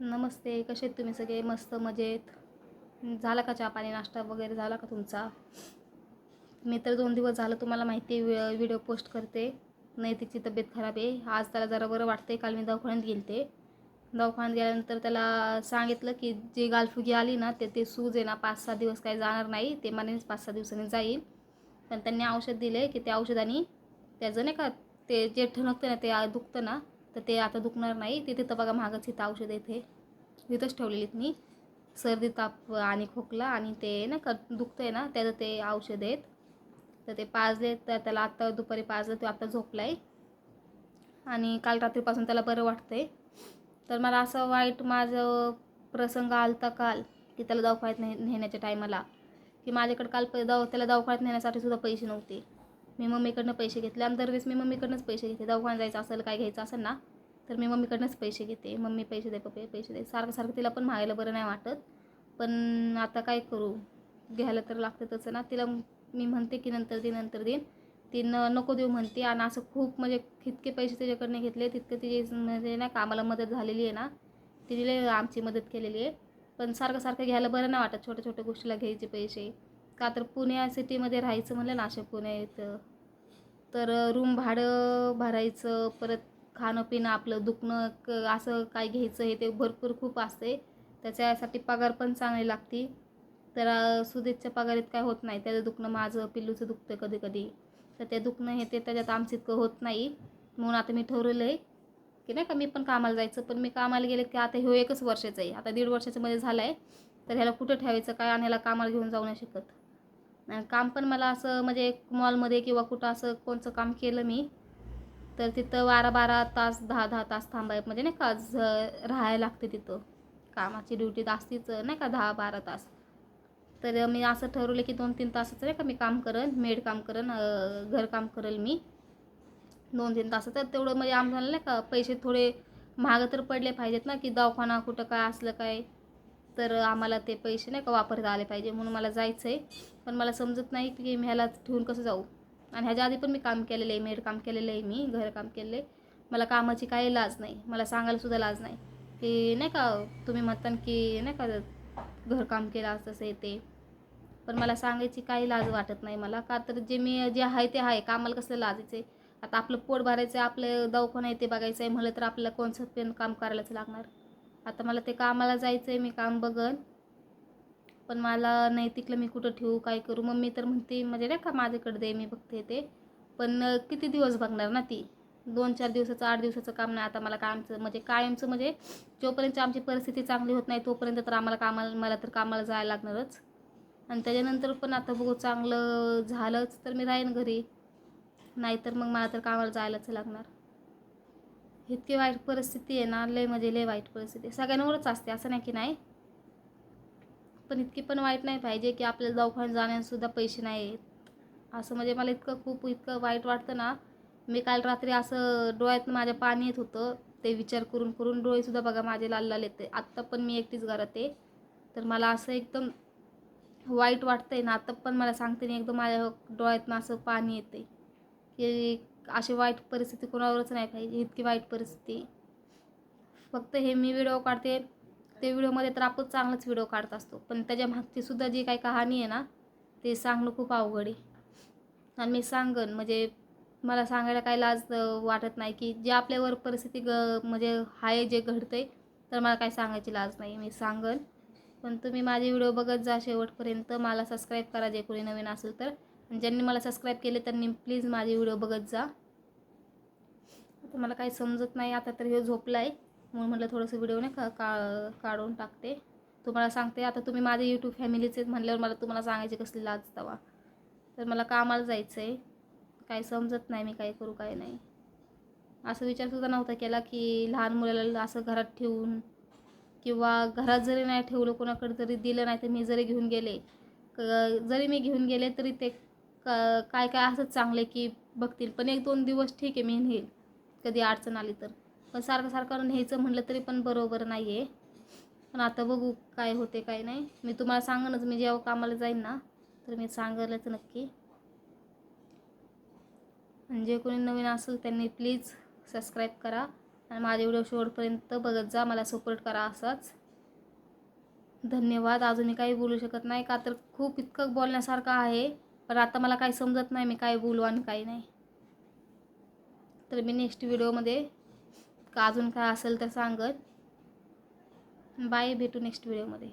नमस्ते कसे आहेत तुम्ही सगळे? मस्त मजेत. झाला का चहा पाणी? नाश्ता वगैरे झाला का तुमचा? मी तर दोन दिवस झालं तुम्हाला माहिती आहे व्हिडिओ पोस्ट करते. नैतिकची तब्येत खराब आहे. आज त्याला जरा बरं वाटते काल मी दवाखान्यात गेले ते दवाखान्यात गेल्यानंतर त्याला सांगितलं की जे गालफुगी आली ना ते ते सूज आहे ना पाच सहा दिवस काही जाणार नाही. ते मनेच पाच सहा दिवसांनी जाईल. पण त्यांनी औषध दिले की त्या औषधाने त्याचं नाही का ते जे ठणकतं ना ते दुखतं ना तर ते आता दुखणार नाही. ते तिथं बघा मागच इथं औषध येते इथंच ठेवलेलीत मी. सर्दी ताप आणि खोकला आणि ते ना क दुखतं आहे ना त्याचं ते औषध आहेत. तर ते पाजले तर त्याला आत्ता दुपारी पाजलं तो आत्ता झोपला आहे आणि काल रात्रीपासून त्याला बरं वाटतं आहे तर मला असं वाईट माझं प्रसंग आलता काल की त्याला दवाखान्यात ने नेण्याच्या टायमाला. की माझ्याकडे काल प दव त्याला दवाखान्यात नेण्यासाठी सुद्धा पैसे नव्हते. मी मम्मीकडनं पैसे घेतले. आणि दरवेळेस मी मम्मीकडनंच पैसे घेते. दवाखान्यात जायचं असेल काय घ्यायचं असेल ना तर मी मम्मीकडनंच पैसे घेते. मम्मी पैसे दे पप्पे पैसे दे. सारखं सारखं तिला पण मागायला बरं नाही वाटत. पण आता काय करू? घ्यायला तर लागतं तसं ना. तिला मी म्हणते की नंतर दे नंतर देईन ती न नको देऊ म्हणते. आणि असं खूप म्हणजे इतके पैसे त्याच्याकडनं घेतले. तितकं तिची म्हणजे नाही का आम्हाला मदत झालेली आहे ना. तिने आमची मदत केलेली आहे. पण सारखं सारखं घ्यायला बरं नाही वाटत. छोट्या छोट्या गोष्टीला घ्यायचे पैसे. का तर पुण्या सिटीमध्ये राहायचं म्हणलं ना अशा पुण्यात. तर रूम भाडं भरायचं परत खाणं पिणं आपलं दुखणं क असं काय घ्यायचं हे ते भरपूर खूप असते. त्याच्यासाठी पगार पण चांगली लागते तर सुदेशच्या पगारीत काय होत नाही. त्याचं दुखणं माझं पिल्लूचं दुखतं कधी कधी तर ते दुखणं हे ते त्याच्यात आमचं इतकं होत नाही. म्हणून आता मी ठरवलं आहे की नाही का मी पण कामाला जायचं. पण मी कामाला गेले की आता ह्यो एकच वर्षाचं आहे. आता दीड वर्षाच्या मध्ये झालं आहे तर ह्याला कुठं ठेवायचं? काय आणि ह्याला कामाला घेऊन जाऊ नाही शकत. काम पण मला असं म्हणजे मॉलमध्ये किंवा कुठं असं कोणचं काम केलं मी तर तिथं बारा बारा तास दहा दहा तास थांबाय म्हणजे नाही का ज राहायला लागते तिथं. कामाची ड्युटी असतीच नाही का दहा बारा तास. तर मी असं ठरवलं की दोन तीन तासाचं नाही का मी काम करेन मेड काम करेन घरकाम करेल मी. दोन तीन तास तर तेवढं म्हणजे आम्हाला नाही का पैसे थोडे महाग तर पडले पाहिजेत ना की दवाखाना कुठं काय असलं काय. तर आम्हाला ते पैसे नाही का वापरता आले पाहिजे म्हणून मला जायचं आहे पण मला समजत नाही की मी ह्याला ठेवून कसं जाऊ. आणि ह्याच्या आधी पण मी काम केलेलं आहे मेड काम केलेलं आहे मी घरकाम केलेलं आहे. मला कामाची काही लाज नाही. मला सांगायला सुद्धा लाज नाही. की नाही का तुम्ही म्हणता की नाही का घरकाम केलं असं तसं आहे ते. पण मला सांगायची काही लाज वाटत नाही मला. का तर जे मी जे आहे ते आहे. कामाला कसलं लाजायचं आहे? आता आपलं पोट भरायचं आहे आपलं दवाखाना आहे ते बघायचं आहे. म्हणलं तर आपल्याला कोणसं पण काम करायलाच लागणार. आता मला ते कामाला जायचं आहे मी काम बघन. पण मला नाही तिकलं मी कुठं ठेवू काय करू? मम्मी तर म्हणते म्हणजे नाही का माझ्याकडे दे मी बघते ते. पण किती दिवस बघणार ना ती? दोन चार दिवसाचं आठ दिवसाचं काम नाही. आता मला कायमचं म्हणजे कायमचं म्हणजे जोपर्यंत आमची परिस्थिती चांगली होत नाही तोपर्यंत तर आम्हाला कामाला मला तर कामाला जायला लागणारच. आणि त्याच्यानंतर पण आता बघू चांगलं झालंच तर मी राहीन घरी. नाहीतर मग मला तर कामाला जायलाच लागणार. इतकी वाईट परिस्थिती आहे ना लय म्हणजे लय वाईट परिस्थिती आहे. सगळ्यांवरच असते असं नाही की नाही? पण इतकी पण वाईट नाही पाहिजे की आपल्याला दवाखान्यात जाण्यासुद्धा पैसे नाही आहेत. असं म्हणजे मला इतकं खूप इतकं वाईट वाटतं ना मी काल रात्री असं डोळ्यात माझ्या पाणी येत होतं ते विचार करून करून डोळेसुद्धा बघा माझे लाल लाल येते. आत्ता पण मी एकटीच घरात आहे. तर मला असं एकदम वाईट वाटतं आहे ना आता पण मला सांगते नाही एकदम माझ्या डोळ्यातनं असं पाणी येते की अशी वाईट परिस्थिती कोणावरच नाही पाहिजे इतकी वाईट परिस्थिती. फक्त हे मी व्हिडिओ काढते ते व्हिडिओमध्ये तर आपण चांगलाच व्हिडिओ काढत असतो. पण त्याच्या मागचीसुद्धा जी काही कहाणी आहे ना ते सांगणं खूप अवघड आहे. आणि मी सांगन म्हणजे मला सांगायला काही लाज वाटत नाही की जे आपल्यावर परिस्थिती ग म्हणजे आहे जे घडतंय तर मला काही सांगायची लाज नाही. मी सांगन. पण तुम्ही माझे व्हिडिओ बघत जा शेवटपर्यंत. मला सबस्क्राईब करा जे कोणी नवीन असेल तर. ज्यांनी मला सबस्क्राईब केले त्यांनी प्लीज माझे व्हिडिओ बघत जा. आता मला काही समजत नाही आता तर हे झोपला आहे म्हणून म्हटलं थोडंसं व्हिडिओ नाही का का काढून टाकते. तुम्हाला सांगते आता तुम्ही माझे यूट्यूब फॅमिलीचेच म्हणल्यावर मला तुम्हाला सांगायची कसली लाज तवा. तर मला कामाला जायचं आहे काही समजत नाही मी काय करू काय नाही. असं विचारसुद्धा नव्हता केला की लहान मुलाला असं घरात ठेवून किंवा घरात जरी नाही ठेवलं कोणाकडे जरी दिलं नाही तर मी जरी घेऊन गेले क जरी मी घेऊन गेले तरी ते का काय काय असंच चांगले की बघतील. पण एक दोन दिवस ठीक आहे मी नेईल कधी अडचण आली तर. पण सारखं सारखं न्यायचं म्हटलं तरी पण बरोबर नाही आहे पण आता बघू काय होते काय नाही. मी तुम्हाला सांगनच मी जेव्हा कामाला जाईन ना तर मी सांगलच नक्की. आणि जे कोणी नवीन असेल त्यांनी प्लीज सबस्क्राईब करा. आणि माझे व्हिडिओ शेवटपर्यंत बघत जा. मला सपोर्ट करा असाच. धन्यवाद. अजून मी काही बोलू शकत नाही. का तर खूप इतकं बोलण्यासारखं आहे. पण आता मला काही समजत नाही मी काय बोलू आणि काही नाही. तर मी नेक्स्ट व्हिडिओमध्ये का अजून काय असेल तर सांगत. बाय भेटू नेक्स्ट व्हिडिओमध्ये